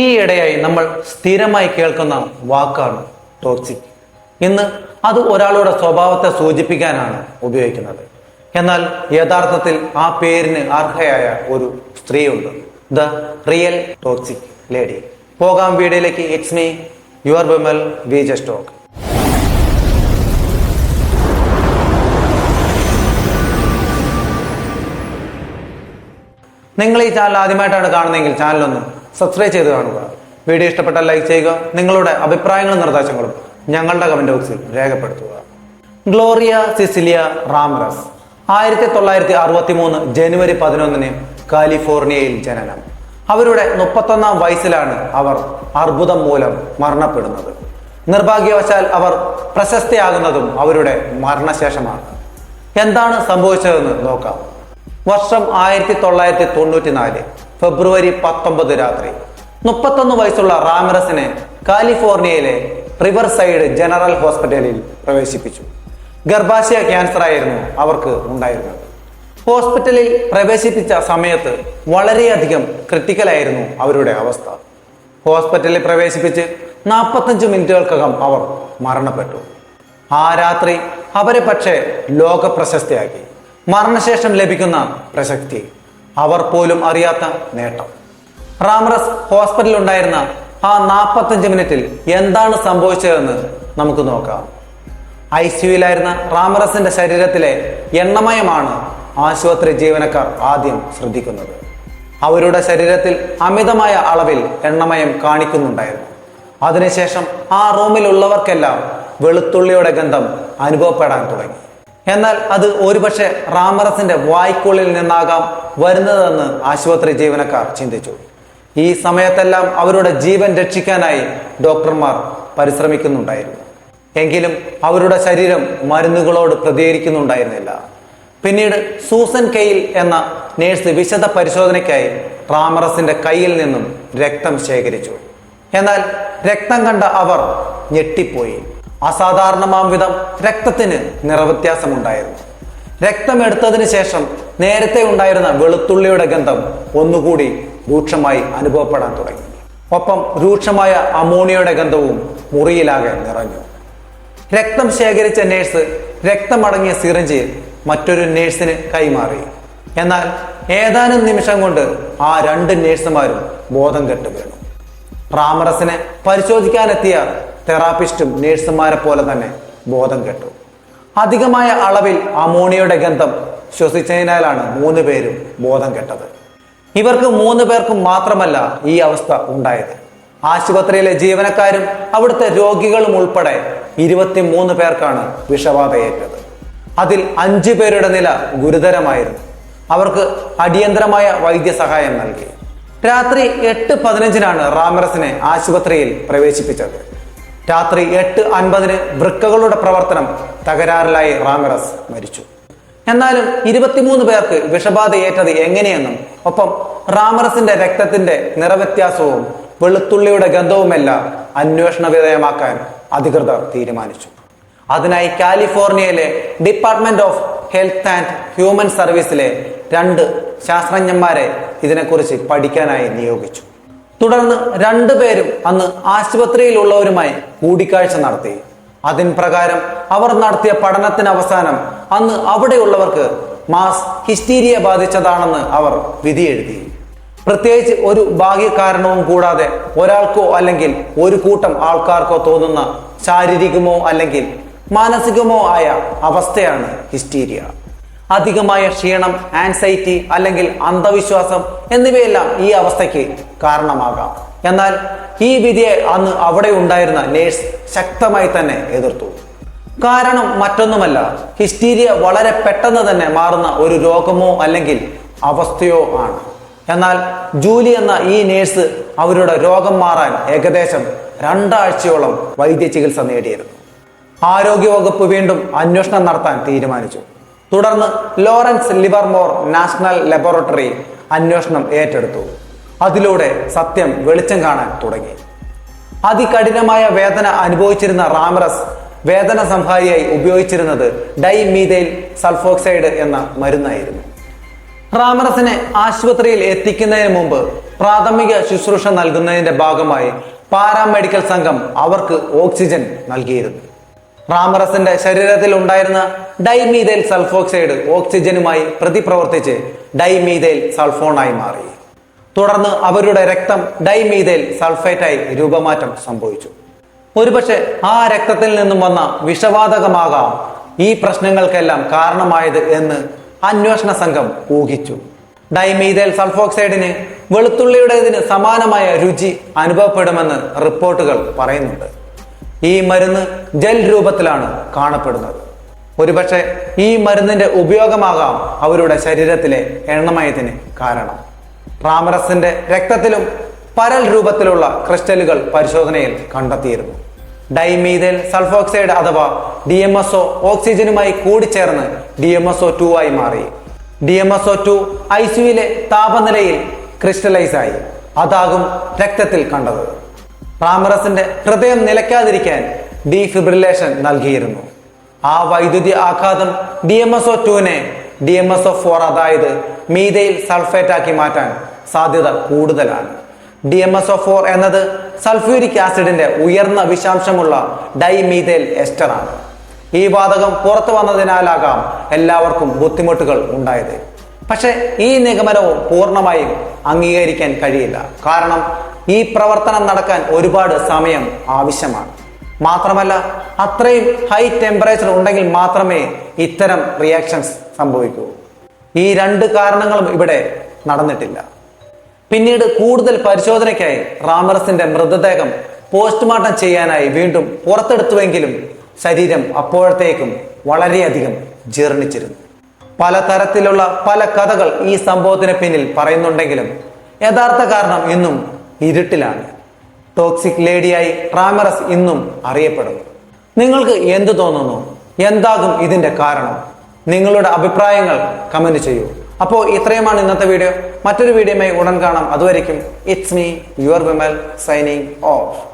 ഈയിടെയായി നമ്മൾ സ്ഥിരമായി കേൾക്കുന്ന വാക്കാണ് ടോക്സിക് ഇന്ന് അത് ഒരാളുടെ സ്വഭാവത്തെ സൂചിപ്പിക്കാനാണ് ഉപയോഗിക്കുന്നത്. എന്നാൽ യഥാർത്ഥത്തിൽ ആ പേരിന് അർഹയായ ഒരു സ്ത്രീയുണ്ട്. The real toxic lady. പോകാം വീഡിയോയിലേക്ക് it's me your Vimal V just talk നിങ്ങൾ ഈ ചാനൽ ആദ്യമായിട്ടാണ് കാണുന്നതെങ്കിൽ ചാനലൊന്ന് സബ്സ്ക്രൈബ് ചെയ്ത് കാണുക. വീഡിയോ ഇഷ്ടപ്പെട്ടാൽ ലൈക്ക് ചെയ്യുക. നിങ്ങളുടെ അഭിപ്രായങ്ങളും നിർദ്ദേശങ്ങളും ഞങ്ങളുടെ കമന്റ് ബോക്സിൽ രേഖപ്പെടുത്തുക. Gloria Cecilia Ramirez. ആയിരത്തി തൊള്ളായിരത്തി അറുപത്തി മൂന്ന് ജനുവരി പതിനൊന്നിന് കാലിഫോർണിയയിൽ ജനനം. അവരുടെ മുപ്പത്തൊന്നാം വയസ്സിലാണ് അവർ അർബുദം മൂലം മരണപ്പെടുന്നത്. നിർഭാഗ്യവശാൽ അവർ പ്രശസ്തയാകുന്നതും അവരുടെ മരണശേഷമാണ്. എന്താണ് സംഭവിച്ചതെന്ന് നോക്കാം. വർഷം ആയിരത്തി തൊള്ളായിരത്തി തൊണ്ണൂറ്റി നാല് ഫെബ്രുവരി പത്തൊമ്പത് രാത്രി. മുപ്പത്തൊന്ന് വയസ്സുള്ള റാമിറസിനെ കാലിഫോർണിയയിലെ റിവർ സൈഡ് ജനറൽ ഹോസ്പിറ്റലിൽ പ്രവേശിപ്പിച്ചു. ഗർഭാശയ ക്യാൻസർ ആയിരുന്നു അവർക്ക് ഉണ്ടായിരുന്നത്. ഹോസ്പിറ്റലിൽ പ്രവേശിപ്പിച്ച സമയത്ത് വളരെയധികം ക്രിട്ടിക്കലായിരുന്നു അവരുടെ അവസ്ഥ. ഹോസ്പിറ്റലിൽ പ്രവേശിപ്പിച്ച് നാൽപ്പത്തഞ്ച് മിനിറ്റുകൾക്കകം അവർ മരണപ്പെട്ടു. ആ രാത്രി അവരെ പക്ഷേ ലോക പ്രശസ്തിയാക്കി മരണശേഷം ലഭിക്കുന്ന പ്രശസ്തി അവർ പോലും അറിയാത്ത നേട്ടം. റാമറസ് ഹോസ്പിറ്റലിൽ ഉണ്ടായിരുന്ന ആ നാൽപ്പത്തഞ്ച് മിനിറ്റിൽ എന്താണ് സംഭവിച്ചതെന്ന് നമുക്ക് നോക്കാം. ഐ സിയുലായിരുന്ന റാമറസിന്റെ ശരീരത്തിലെ എണ്ണമയമാണ് ആശുപത്രി ജീവനക്കാർ ആദ്യം ശ്രദ്ധിക്കുന്നത്. അവരുടെ ശരീരത്തിൽ അമിതമായ അളവിൽ എണ്ണമയം കാണിക്കുന്നുണ്ടായിരുന്നു. അതിനുശേഷം ആ റൂമിലുള്ളവർക്കെല്ലാം വെളുത്തുള്ളിയുടെ ഗന്ധം അനുഭവപ്പെടാൻ തുടങ്ങി. എന്നാൽ അത് ഒരുപക്ഷെ റാമറസിന്റെ വായ്ക്കുള്ളിൽ നിന്നാകാം വരുന്നതെന്ന് ആശുപത്രി ജീവനക്കാർ ചിന്തിച്ചു. ഈ സമയത്തെല്ലാം അവരുടെ ജീവൻ രക്ഷിക്കാനായി ഡോക്ടർമാർ പരിശ്രമിക്കുന്നുണ്ടായിരുന്നു. എങ്കിലും അവരുടെ ശരീരം മരുന്നുകളോട് പ്രതികരിക്കുന്നുണ്ടായിരുന്നില്ല. പിന്നീട് സൂസൻ കെയിൽ എന്ന നേഴ്സ് വിശദ പരിശോധനയ്ക്കായി റാമറസിന്റെ കയ്യിൽ നിന്നും രക്തം ശേഖരിച്ചു. എന്നാൽ രക്തം കണ്ട അവർ ഞെട്ടിപ്പോയി. അസാധാരണമാം വിധം രക്തത്തിന് നിറവ്യത്യാസമുണ്ടായിരുന്നു. രക്തം എടുത്തതിന് ശേഷം നേരത്തെ ഉണ്ടായിരുന്ന വെളുത്തുള്ളിയുടെ ഗന്ധം ഒന്നുകൂടി രൂക്ഷമായി അനുഭവപ്പെടാൻ തുടങ്ങി. ഒപ്പം രൂക്ഷമായ അമോണിയയുടെ ഗന്ധവും മുറിയിലാകെ നിറഞ്ഞു. രക്തം ശേഖരിച്ച നേഴ്സ് രക്തമടങ്ങിയ സിറിഞ്ച് മറ്റൊരു നേഴ്സിന് കൈമാറി. എന്നാൽ ഏതാനും നിമിഷം കൊണ്ട് ആ രണ്ട് നേഴ്സുമാരും ബോധം കെട്ട് വീണു റാമറസിനെ പരിശോധിക്കാനെത്തിയ തെറാപ്പിസ്റ്റും നേഴ്സുമാരെ പോലെ തന്നെ ബോധം കെട്ടു. അധികമായ അളവിൽ അമോണിയയുടെ ഗന്ധം ശ്വസിച്ചതിനാലാണ് മൂന്ന് പേരും ബോധം കെട്ടത്. ഇവർക്ക് മൂന്ന് പേർക്കും മാത്രമല്ല ഈ അവസ്ഥ ഉണ്ടായത്. ആശുപത്രിയിലെ ജീവനക്കാരും അവിടുത്തെ രോഗികളും ഉൾപ്പെടെ ഇരുപത്തിമൂന്ന് പേർക്കാണ് വിഷബാധയേറ്റത്. അതിൽ അഞ്ചു പേരുടെ നില ഗുരുതരമായിരുന്നു. അവർക്ക് അടിയന്തരമായ വൈദ്യസഹായം നൽകി. രാത്രി എട്ട് പതിനഞ്ചിനാണ് റാമറസിനെ ആശുപത്രിയിൽ പ്രവേശിപ്പിച്ചത്. രാത്രി എട്ട് അൻപതിന് വൃക്കകളുടെ പ്രവർത്തനം തകരാറിലായി റാമിറസ് മരിച്ചു. എന്നാലും ഇരുപത്തിമൂന്ന് പേർക്ക് വിഷബാധയേറ്റത് എങ്ങനെയെന്നും ഒപ്പം റാമറസിന്റെ രക്തത്തിന്റെ നിറവ്യത്യാസവും വെളുത്തുള്ളിയുടെ ഗന്ധവുമെല്ലാം അന്വേഷണ വിധേയമാക്കാൻ അധികൃതർ തീരുമാനിച്ചു. അതിനായി കാലിഫോർണിയയിലെ department of health and human സർവീസിലെ രണ്ട് ശാസ്ത്രജ്ഞന്മാരെ ഇതിനെക്കുറിച്ച് പഠിക്കാനായി നിയോഗിച്ചു. തുടർന്ന് രണ്ടുപേരും അന്ന് ആശുപത്രിയിലുള്ളവരുമായി കൂടിക്കാഴ്ച നടത്തി. അതിൻ പ്രകാരം അവർ നടത്തിയ പഠനത്തിന് അവസാനം അന്ന് അവിടെയുള്ളവർക്ക് മാസ് ഹിസ്റ്റീരിയ ബാധിച്ചതാണെന്ന് അവർ വിധിയെഴുതി. പ്രത്യേകിച്ച് ഒരു ഭാഗ്യകാരണവും കൂടാതെ ഒരാൾക്കോ അല്ലെങ്കിൽ ഒരു കൂട്ടം ആൾക്കാർക്കോ തോന്നുന്ന ശാരീരികമോ അല്ലെങ്കിൽ മാനസികമോ ആയ അവസ്ഥയാണ് ഹിസ്റ്റീരിയ. അധികമായ ക്ഷീണം ആൻസൈറ്റി അല്ലെങ്കിൽ അന്ധവിശ്വാസം എന്നിവയെല്ലാം ഈ അവസ്ഥയ്ക്ക് കാരണമാകാം. എന്നാൽ ഈ വിധിയെ അന്ന് അവിടെ ഉണ്ടായിരുന്ന നേഴ്സ് ശക്തമായി തന്നെ എതിർത്തു. കാരണം മറ്റൊന്നുമല്ല ഹിസ്റ്റീരിയ വളരെ പെട്ടെന്ന് തന്നെ മാറുന്ന ഒരു രോഗമോ അല്ലെങ്കിൽ അവസ്ഥയോ ആണ്. എന്നാൽ ജൂലി എന്ന ഈ നേഴ്സ് അവരുടെ രോഗം മാറാൻ ഏകദേശം രണ്ടാഴ്ചയോളം വൈദ്യ ചികിത്സ നേടിയിരുന്നു. ആരോഗ്യവകുപ്പ് വീണ്ടും അന്വേഷണം നടത്താൻ തീരുമാനിച്ചു. തുടർന്ന് ലോറൻസ് ലിവർമോർ നാഷണൽ ലബോറട്ടറി അന്വേഷണം ഏറ്റെടുത്തു. അതിലൂടെ സത്യം വെളിച്ചം കാണാൻ തുടങ്ങി. അതികഠിനമായ വേദന അനുഭവിച്ചിരുന്ന റാമറസ് വേദന സംഹാരിയായി ഉപയോഗിച്ചിരുന്നത് ഡൈമീതൈൽ സൾഫോക്സൈഡ് എന്ന മരുന്നായിരുന്നു. റാമറസിനെ ആശുപത്രിയിൽ എത്തിക്കുന്നതിന് മുമ്പ് പ്രാഥമിക ശുശ്രൂഷ നൽകുന്നതിന്റെ ഭാഗമായി പാരാമെഡിക്കൽ സംഘം അവർക്ക് ഓക്സിജൻ നൽകിയിരുന്നു. റാമറസിന്റെ ശരീരത്തിൽ ഉണ്ടായിരുന്ന ഡൈമീതേൽ സൾഫോക്സൈഡ് ഓക്സിജനുമായി പ്രതിപ്രവർത്തിച്ച് ഡൈമീതേൽ സൾഫോണായി മാറി. തുടർന്ന് അവരുടെ രക്തം ഡൈമീതേൽ സൾഫേറ്റായി രൂപമാറ്റം സംഭവിച്ചു. ഒരുപക്ഷെ ആ രക്തത്തിൽ നിന്നും വന്ന വിഷവാതകമാകാം ഈ പ്രശ്നങ്ങൾക്കെല്ലാം കാരണമായത് എന്ന് അന്വേഷണ സംഘം ഊഹിച്ചു. ഡൈമീതേൽ സൾഫോക്സൈഡിന് വെളുത്തുള്ളിയുടേതിന് സമാനമായ രുചി അനുഭവപ്പെടുമെന്ന് റിപ്പോർട്ടുകൾ പറയുന്നുണ്ട്. ഈ മരുന്ന് ജെൽ രൂപത്തിലാണ് കാണപ്പെടുന്നത്. ഒരുപക്ഷെ ഈ മരുന്നിന്റെ ഉപയോഗമാകാം അവരുടെ ശരീരത്തിലെ എണ്ണമയത്തിന് കാരണം. റാമറസിന്റെ രക്തത്തിലും പരൽ രൂപത്തിലുള്ള ക്രിസ്റ്റലുകൾ പരിശോധനയിൽ കണ്ടെത്തിയിരുന്നു. ഡൈമീതൈൽ സൾഫോക്സൈഡ് അഥവാ ഡി എം എസ് ഒ ഓക്സിജനുമായി കൂടിച്ചേർന്ന് D M S O two ആയി മാറി. D M S O two I സിയുവിലെ താപനിലയിൽ ക്രിസ്റ്റലൈസ് ആയി അതാകും രക്തത്തിൽ കണ്ടത്. റാമറസിന്റെ ഹൃദയം നിലയ്ക്കാതിരിക്കാൻ ഡീഫിബ്രിലേഷൻ നൽകിയിരുന്നു. ആ വൈദ്യുതി ആഘാതം D M S O ടുവിനെ D M S O four അതായത് മീതയിൽ സൾഫേറ്റ് ആക്കി മാറ്റാൻ സാധ്യത കൂടുതലാണ്. D M S O four എന്നത് സൾഫ്യൂരിക് ആസിഡിന്റെ ഉയർന്ന വിഷാംശമുള്ള ഡൈമീതേൽ എസ്റ്ററാണ്. ഈ വാതകം പുറത്തു വന്നതിനാലാകാം എല്ലാവർക്കും ബുദ്ധിമുട്ടുകൾ ഉണ്ടായത്. പക്ഷെ ഈ നിഗമനവും പൂർണമായും അംഗീകരിക്കാൻ കഴിയില്ല. കാരണം ഈ പ്രവർത്തനം നടക്കാൻ ഒരുപാട് സമയം ആവശ്യമാണ്. മാത്രമല്ല അത്രയും ഹൈ ടെമ്പറേച്ചർ ഉണ്ടെങ്കിൽ മാത്രമേ ഇത്തരം റിയാക്ഷൻസ് സംഭവിക്കൂ. ഈ രണ്ട് കാരണങ്ങളും ഇവിടെ നടന്നിട്ടില്ല. പിന്നീട് കൂടുതൽ പരിശോധനയ്ക്കായി റാമറസിന്റെ മൃതദേഹം പോസ്റ്റ്മോർട്ടം ചെയ്യാനായി വീണ്ടും പുറത്തെടുത്തുവെങ്കിലും ശരീരം അപ്പോഴത്തേക്കും വളരെയധികം ജീർണിച്ചിരുന്നു. പലതരത്തിലുള്ള പല കഥകൾ ഈ സംഭവത്തിന് പിന്നിൽ പറയുന്നുണ്ടെങ്കിലും യഥാർത്ഥ കാരണം ഇന്നും ഇരുട്ടിലാണ്. ടോക്സിക് ലേഡിയായി റാമറസ് ഇന്നും അറിയപ്പെടുന്നു. നിങ്ങൾക്ക് എന്തു തോന്നുന്നു? എന്താകും ഇതിന്റെ കാരണം? നിങ്ങളുടെ അഭിപ്രായങ്ങൾ കമന്റ് ചെയ്യൂ. അപ്പോൾ ഇത്രയുമാണ് ഇന്നത്തെ വീഡിയോ മറ്റൊരു വീഡിയോയുമായി ഉടൻ കാണാം. അതുവരെയും it's me your Vimal signing off